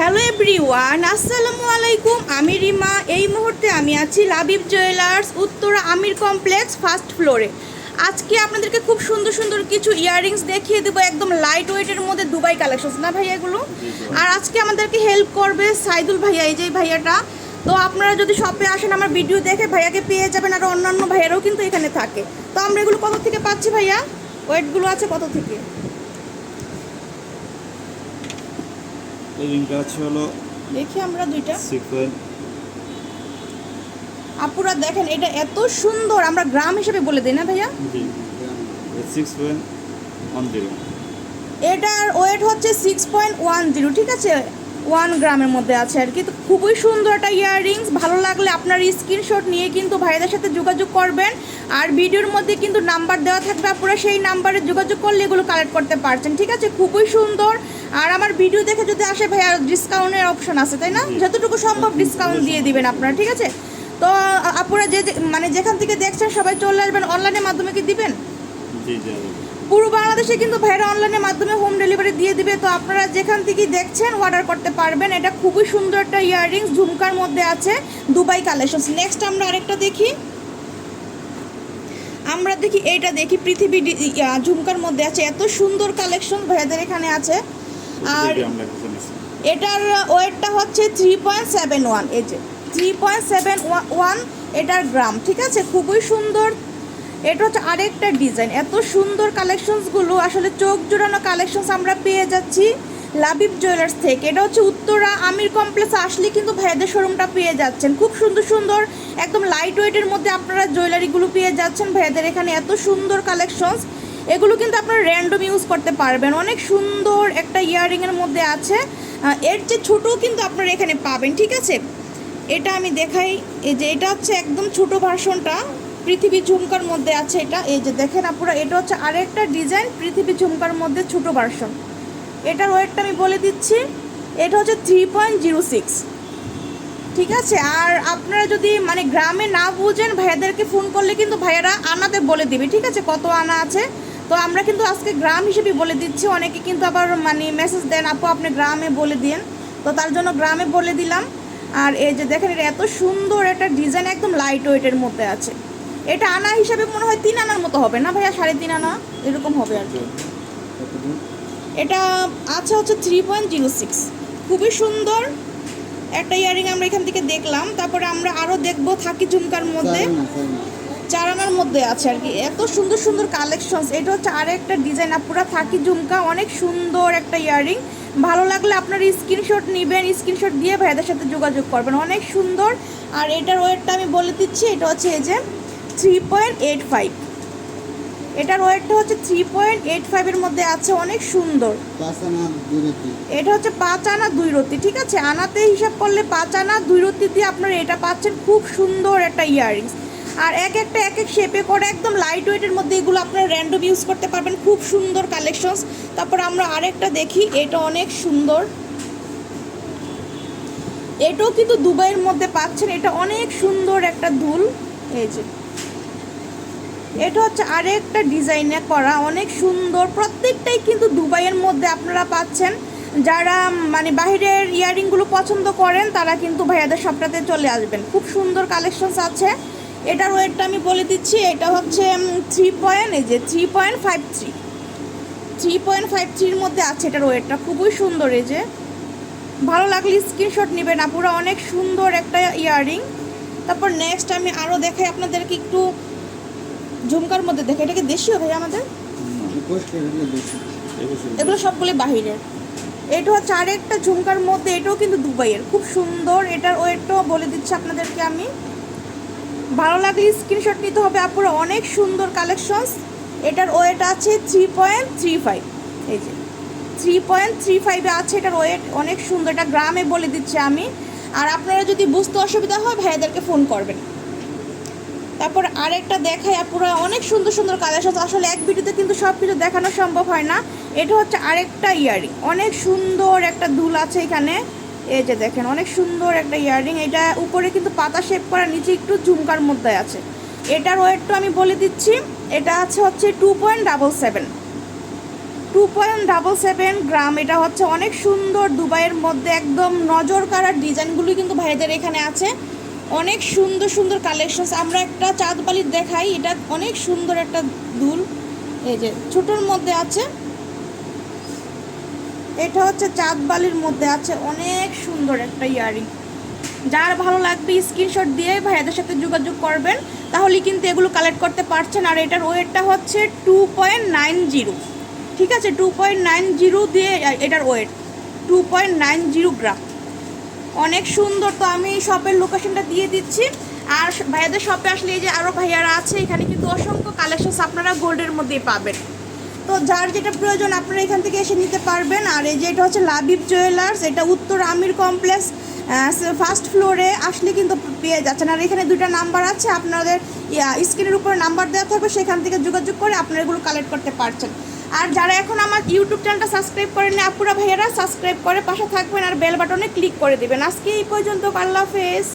Hello everyone আসসালামু আলাইকুম, আমি রিমা। এই মুহূর্তে আমি আছি Labib jewellers, Uttara Amir complex, first ফ্লোরে। আজকে আপনাদেরকে খুব সুন্দর সুন্দর কিছু ইয়াররিংস দেখিয়ে দেবো, একদম লাইট ওয়েটের মধ্যে দুবাই কালেকশন না ভাইয়া এগুলো? আর আজকে আমাদেরকে হেল্প করবে সাইদুল ভাইয়া, এই যে ভাইয়াটা। তো আপনারা যদি শপে আসেন, আমার ভিডিও দেখে ভাইয়াকে পেয়ে যাবেন, আর অন্যান্য ভাইয়ারাও কিন্তু এখানে থাকে। তো আমরা এগুলো কত থেকে পাচ্ছি ভাইয়া? ওয়েটগুলো আছে কত থেকে? এই রিংটা আছে হলো দেখি আমরা দুইটা। সিকোয়েন্স আপুরা দেখেন এটা এত সুন্দর আমরা গ্রাম হিসেবে বলে দিই না ভাইয়া? জি সিক্স পয়েন্ট ওয়ান জিরো এটার ওয়েট হচ্ছে সিক্স পয়েন্ট ওয়ান জিরো ঠিক আছে? ওয়ান গ্রামের মধ্যে আছে আর কি। তো খুবই সুন্দর একটা ইয়াররিংস ভালো লাগলে আপনার স্ক্রিনশট নিয়ে কিন্তু ভাইদের সাথে যোগাযোগ করবেন। আর ভিডিওর মধ্যে কিন্তু নাম্বার দেওয়া থাকবে আপনারা সেই নাম্বারে যোগাযোগ করলে এগুলো কালেক্ট করতে পারছেন ঠিক আছে? খুবই সুন্দর। আর আমার ভিডিও দেখে যদি আসে ভাইয়া ডিসকাউন্টের অপশন আছে তাই না? যতটুকু সম্ভব ডিসকাউন্ট দিয়ে দিবেন আপনারা ঠিক আছে? তো আপনারা যে মানে যেখান থেকে দেখছেন সবাই চলে আসবেন অনলাইনের মাধ্যমে কি দিবেন? পুরো বাংলাদেশে কিন্তু ভাইরা অনলাইনের মাধ্যমে হোম ডেলিভারি দিয়ে দিবে তো আপনারা যেখান থেকে দেখছেন অর্ডার করতে পারবেন। এটা খুবই সুন্দর একটা ইয়াররিংস ঝুমকার মধ্যে আছে দুবাই কালেকশনস নেক্সট আমরা আরেকটা দেখি। আমরা দেখি এইটা দেখি পৃথিবী ঝুমকার মধ্যে আছে। এত সুন্দর কালেকশন ভাইয়াদের এখানে আছে। আর এটার ওয়েটটা হচ্ছে থ্রি পয়েন্ট সেভেন ওয়ান এই যে থ্রি পয়েন্ট সেভেন ওয়ান এটার গ্রাম ঠিক আছে? খুবই সুন্দর। এটা হচ্ছে আরেকটা ডিজাইন। এত সুন্দর কালেকশনসগুলো আসলে চোখ জোড়ানো কালেকশনস আমরা পেয়ে যাচ্ছি লাবিব জুয়েলার্স থেকে। এটা হচ্ছে উত্তরা আমির কমপ্লেক্স আসলে কিন্তু ভাইয়াদের শোরুমটা পেয়ে যাচ্ছেন। খুব সুন্দর সুন্দর একদম লাইট ওয়েটের মধ্যে আপনারা জুয়েলারিগুলো পেয়ে যাচ্ছেন ভাইয়াদের এখানে। এত সুন্দর কালেকশনস। এগুলো কিন্তু আপনারা র্যান্ডম ইউজ করতে পারবেন। অনেক সুন্দর একটা ইয়াররিংয়ের মধ্যে আছে। এর যে ছোটও কিন্তু আপনারা এখানে পাবেন, ঠিক আছে? এটা আমি দেখাই। এই যে এটা হচ্ছে একদম ছোট ভার্সনটা পৃথিবী ঝুমকার মধ্যে আছে এটা। এই যে দেখেন আপনারা এটা হচ্ছে আরেকটা ডিজাইন পৃথিবী ঝুমকার মধ্যে ছোট ভার্সন এটার ওয়েটটা আমি বলে দিচ্ছি। এটা হচ্ছে থ্রি পয়েন্ট জিরো সিক্স ঠিক আছে? আর আপনারা যদি মানে গ্রামে না বুঝেন, ভাইয়াদেরকে ফোন করলে কিন্তু ভাইয়ারা আনাতে বলে দিবে। ঠিক আছে? কত আনা আছে? তো আমরা কিন্তু আজকে গ্রাম হিসেবে বলে দিচ্ছি, অনেকে কিন্তু আবার মানে মেসেজ দেন, আপু, আপনি গ্রামে বলে দিন। তো তার জন্য গ্রামে বলে দিলাম। আর এই যে দেখেন, এটা এত সুন্দর একটা ডিজাইন একদম লাইট ওয়েটের মধ্যে আছে। এটা আনা হিসাবে মনে হয় তিন আনার মতো হবে না ভাইয়া? সাড়ে তিন আনা এরকম হবে আর কি। এটা আছে হচ্ছে থ্রি পয়েন্ট জিরো সিক্স খুবই সুন্দর। একটা ইয়ারিং আমরা এখান থেকে দেখলাম। তারপরে আমরা আরও দেখব থাকি ঝুমকার মধ্যে। চারানার মধ্যে আছে আর কি। এত সুন্দর সুন্দর কালেকশনস এটা হচ্ছে আর একটা ডিজাইন পুরো থাকি ঝুমকা অনেক সুন্দর একটা ইয়ারিং। ভালো লাগলে আপনার স্ক্রিনশট নেবেন স্ক্রিনশট দিয়ে ভাইদের সাথে যোগাযোগ করবেন। অনেক সুন্দর। আর এটার ওয়েটটা আমি বলে দিচ্ছি এটা হচ্ছে এই যে থ্রি পয়েন্ট এইট ফাইভ এটার ওয়েটটা হচ্ছে থ্রি পয়েন্ট এইট ফাইভের মধ্যে আছে অনেক সুন্দর। এটা হচ্ছে পাঁচ আনা দুই রত্তি ঠিক আছে? আনাতে হিসাব করলে পাঁচ আনা দুই রত্তি দিয়ে আপনারা এটা পাচ্ছেন। খুব সুন্দর একটা ইয়াররিংস আর এক একটা এক এক শেপে করে একদম লাইট ওয়েটের মধ্যে এগুলো আপনারা র্যান্ডম ইউজ করতে পারবেন। খুব সুন্দর কালেকশনস তারপর আমরা আরেকটা দেখি, এটা অনেক সুন্দর। এটাও কিন্তু দুবাইয়ের মধ্যে পাচ্ছেন, এটা অনেক সুন্দর একটা দুল। এই যে। এটা হচ্ছে আরেকটা ডিজাইনে করা, অনেক সুন্দর। প্রত্যেকটাই কিন্তু দুবাইয়ের মধ্যে আপনারা পাচ্ছেন। যারা মানে বাইরের ইয়ারিংগুলো পছন্দ করেন, তারা কিন্তু ভাইয়াদের সবটাতে চলে আসবেন। খুব সুন্দর কালেকশনস আছে। এটার ওয়েটটা আমি বলে দিচ্ছি, এটা হচ্ছে থ্রি পয়েন্ট এই যে three point five three three point five থ্রির মধ্যে আছে এটার ওয়েটটা, খুবই সুন্দর এই যে। ভালো লাগলে স্ক্রিনশট নেবেন আপুরা অনেক সুন্দর একটা ইয়াররিং তারপর নেক্সট আমি আরও দেখাই আপনাদেরকে একটু ঝুমকার মধ্যে দেখে এটাকে দেশীয় ভাই আমাদের? এগুলো সবগুলি বাহিরের। এটা হচ্ছে আরেকটা ঝুমকার মধ্যে, এটাও কিন্তু দুবাইয়ের। খুব সুন্দর, এটার ওয়েটটাও বলে দিচ্ছি আপনাদেরকে আমি। ভালো লাগলে স্ক্রিনশট নিতে হবে আপুরা। অনেক সুন্দর কালেকশনস এটার ওয়েট আছে থ্রি পয়েন্ট থ্রি ফাইভ এই যে থ্রি পয়েন্ট থ্রি ফাইভে আছে এটার ওয়েট অনেক সুন্দর, এটা গ্রামে বলে দিচ্ছি আমি। আর আপনারা যদি বুঝতে অসুবিধা হয়, ভাইয়াদেরকে ফোন করবেন। তারপর আরেকটা দেখাই আপুরা, অনেক সুন্দর সুন্দর কালেকশন আসলে এক ভিডিওতে কিন্তু সব কিছু দেখানো সম্ভব হয় না। এটা হচ্ছে আরেকটা ইয়ারিং। অনেক সুন্দর একটা দুল আছে এখানে। এই যে দেখেন, অনেক সুন্দর একটা ইয়ারিং এটা উপরে কিন্তু পাতা শেপ করা, নিচে একটু ঝুমকার মধ্যে আছে। এটার ওয়েটটা আমি বলে দিচ্ছি, এটা আছে হচ্ছে two point double seven two point double seven gram, এটা হচ্ছে অনেক সুন্দর দুবাইয়ের মধ্যে একদম নজর কাড়ার ডিজাইনগুলি কিন্তু ভাইদের এখানে আছে। অনেক সুন্দর সুন্দর কালেকশনস আমরা একটা চাঁদবালির দেখাই, এটা অনেক সুন্দর একটা দুল। এই যে ছোটোর মধ্যে আছে। এটা হচ্ছে চাঁদ বালির মধ্যে আছে অনেক সুন্দর একটা ইয়ারিং। যার ভালো লাগবে স্ক্রিনশট দিয়ে ভাইয়াদের সাথে যোগাযোগ করবেন তাহলে কিন্তু এগুলো কালেক্ট করতে পারছেন। আর এটার ওয়েটটা হচ্ছে টু পয়েন্ট নাইন জিরো ঠিক আছে? টু পয়েন্ট নাইন জিরো দিয়ে এটার weight two point nine zero gram. অনেক সুন্দর। তো আমি শপের লোকেশনটা দিয়ে দিচ্ছি। আর ভাইয়াদের শপে আসলে এই যে আরও ভাইয়ারা আছে, এখানে কিন্তু অসংখ্য কালেকশনস আপনারা গোল্ডের মধ্যেই পাবেন। তো যার যেটা প্রয়োজন আপনারা এখান থেকে এসে নিতে পারবেন। আর এই যে এটা হচ্ছে লাবিব জুয়েলার্স, এটা উত্তর আমির কমপ্লেক্স ফার্স্ট ফ্লোরে আসলে কিন্তু পেয়ে যাচ্ছেন। আর এখানে দুইটা নাম্বার আছে, আপনাদের স্ক্রিনের উপরে নাম্বার দেওয়া থাকবে, সেখান থেকে যোগাযোগ করে আপনারা এগুলো কালেক্ট করতে পারছেন। আর যারা এখন আমার ইউটিউব চ্যানেলটা সাবস্ক্রাইব করেন আপুরা ভাইয়েরা সাবস্ক্রাইব করে পাশে থাকবেন আর বেল বাটনে ক্লিক করে দেবেন। আজকে এই পর্যন্ত, আল্লাহ হাফেজ।